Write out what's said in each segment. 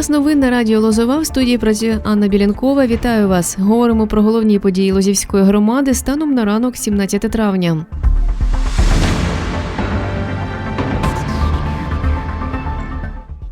Час новин на радіо Лозова в студії працює Анна Білянкова. Вітаю вас. Говоримо про головні події Лозівської громади станом на ранок 17 травня.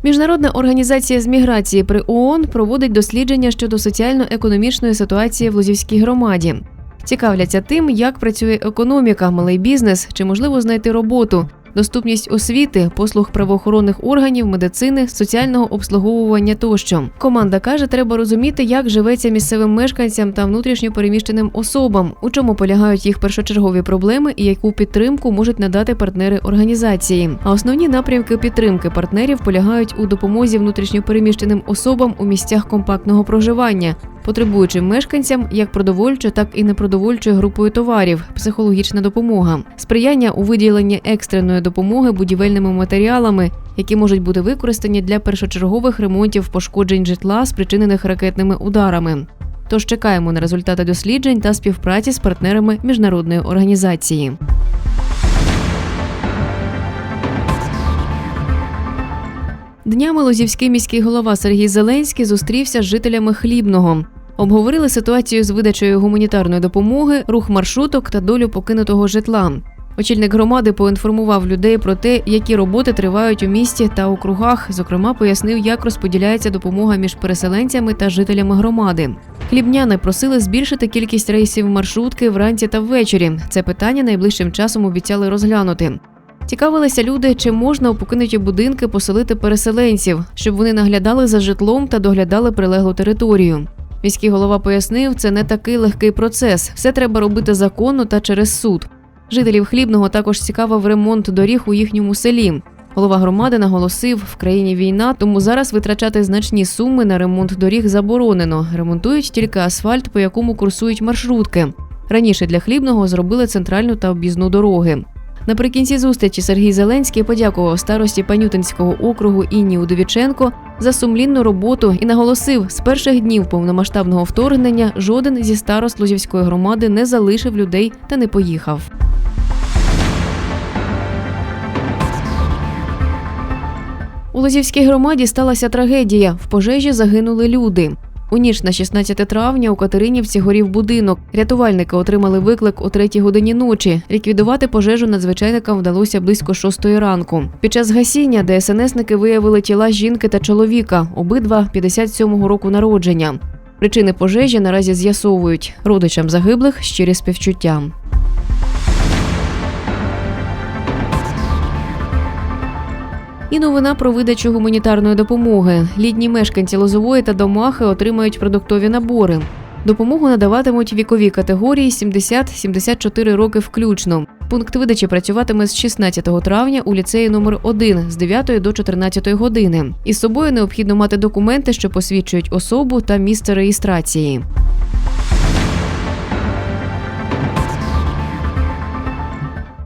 Міжнародна організація з міграції при ООН проводить дослідження щодо соціально-економічної ситуації в Лозівській громаді. Цікавляться тим, як працює економіка, малий бізнес, чи можливо знайти роботу, доступність освіти, послуг правоохоронних органів, медицини, соціального обслуговування тощо. Команда каже, треба розуміти, як живеться місцевим мешканцям та внутрішньо переміщеним особам, у чому полягають їх першочергові проблеми і яку підтримку можуть надати партнери організації. А основні напрямки підтримки партнерів полягають у допомозі внутрішньо переміщеним особам у місцях компактного проживання. Потребуючим мешканцям як продовольчо, так і непродовольчою групою товарів, психологічна допомога, сприяння у виділенні екстреної допомоги будівельними матеріалами, які можуть бути використані для першочергових ремонтів пошкоджень житла, спричинених ракетними ударами. Тож чекаємо на результати досліджень та співпраці з партнерами міжнародної організації. Днями Лозівський міський голова Сергій Зеленський зустрівся з жителями Хлібного. Обговорили ситуацію з видачею гуманітарної допомоги, рух маршруток та долю покинутого житла. Очільник громади поінформував людей про те, які роботи тривають у місті та округах. Зокрема, пояснив, як розподіляється допомога між переселенцями та жителями громади. Хлібняни просили збільшити кількість рейсів маршрутки вранці та ввечері. Це питання найближчим часом обіцяли розглянути. Цікавилися люди, чи можна у покинуті будинки поселити переселенців, щоб вони наглядали за житлом та доглядали прилеглу територію. Міський голова пояснив, це не такий легкий процес. Все треба робити законно та через суд. Жителів хлібного також цікавив ремонт доріг у їхньому селі. Голова громади наголосив, в країні війна, тому зараз витрачати значні суми на ремонт доріг заборонено. Ремонтують тільки асфальт, по якому курсують маршрутки. Раніше для хлібного зробили центральну та об'їзну дороги. Наприкінці зустрічі Сергій Зеленський подякував старості Панютинського округу Інні Удовіченко за сумлінну роботу і наголосив, з перших днів повномасштабного вторгнення жоден зі старост Лозівської громади не залишив людей та не поїхав. У Лозівській громаді сталася трагедія. В пожежі загинули люди. У ніч на 16 травня у Катеринівці горів будинок. Рятувальники отримали виклик о 3 годині ночі. Ліквідувати пожежу надзвичайникам вдалося близько 6 ранку. Під час гасіння ДСНСники виявили тіла жінки та чоловіка, обидва 57-го року народження. Причини пожежі наразі з'ясовують. Родичам загиблих щирі співчуття. І новина про видачу гуманітарної допомоги. Літні мешканці Лозової та Домахи отримають продуктові набори. Допомогу надаватимуть вікові категорії 70-74 роки включно. Пункт видачі працюватиме з 16 травня у ліцеї номер 1 з 9 до 14 години. Із собою необхідно мати документи, що посвідчують особу та місце реєстрації.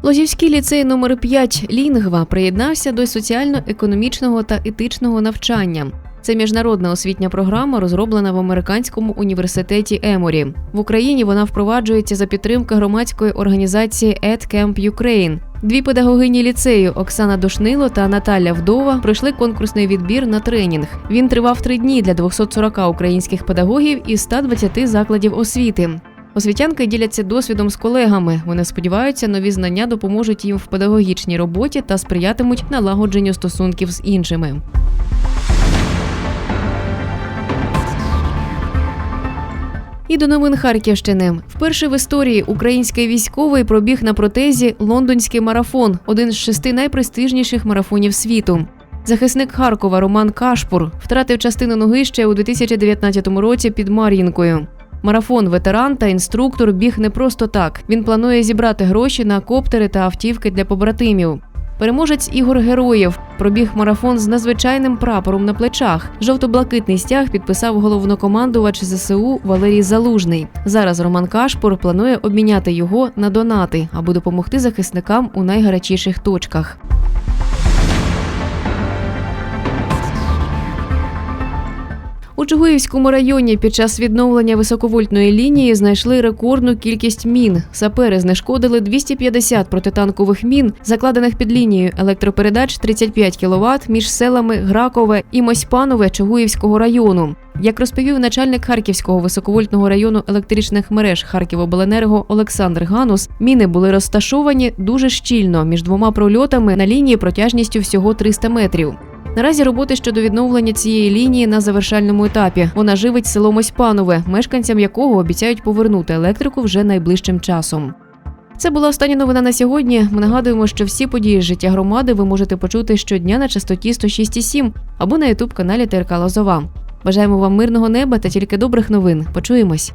Лозівський ліцей номер 5 Лінгва приєднався до соціально-економічного та етичного навчання. Це міжнародна освітня програма, розроблена в американському університеті Еморі. В Україні вона впроваджується за підтримки громадської організації Ed Camp Ukraine. Дві педагогині ліцею Оксана Дошнило та Наталя Вдова пройшли конкурсний відбір на тренінг. Він тривав три дні для 240 українських педагогів із 120 закладів освіти. Освітянки діляться досвідом з колегами. Вони сподіваються, нові знання допоможуть їм в педагогічній роботі та сприятимуть налагодженню стосунків з іншими. І до новин Харківщини. Вперше в історії український військовий пробіг на протезі лондонський марафон, один з шести найпрестижніших марафонів світу. Захисник Харкова Роман Кашпур втратив частину ноги ще у 2019 році під Мар'їнкою. Марафон ветеран та інструктор біг не просто так. Він планує зібрати гроші на коптери та автівки для побратимів. Переможець Ігор Героєв пробіг марафон з надзвичайним прапором на плечах. Жовто-блакитний стяг підписав головнокомандувач ЗСУ Валерій Залужний. Зараз Роман Кашпур планує обміняти його на донати, аби допомогти захисникам у найгарячіших точках. У Чугуївському районі під час відновлення високовольтної лінії знайшли рекордну кількість мін. Сапери знешкодили 250 протитанкових мін, закладених під лінією електропередач 35 кВт між селами Гракове і Мосьпанове Чугуївського району. Як розповів начальник Харківського високовольтного району електричних мереж Харківобленерго Олександр Ганус, міни були розташовані дуже щільно між двома прольотами на лінії протяжністю всього 300 метрів. Наразі роботи щодо відновлення цієї лінії на завершальному етапі. Вона живить село Мосьпанове, мешканцям якого обіцяють повернути електрику вже найближчим часом. Це була остання новина на сьогодні. Ми нагадуємо, що всі події з життя громади ви можете почути щодня на частоті 106,7 або на ютуб каналі ТРК Лозова. Бажаємо вам мирного неба та тільки добрих новин. Почуємось.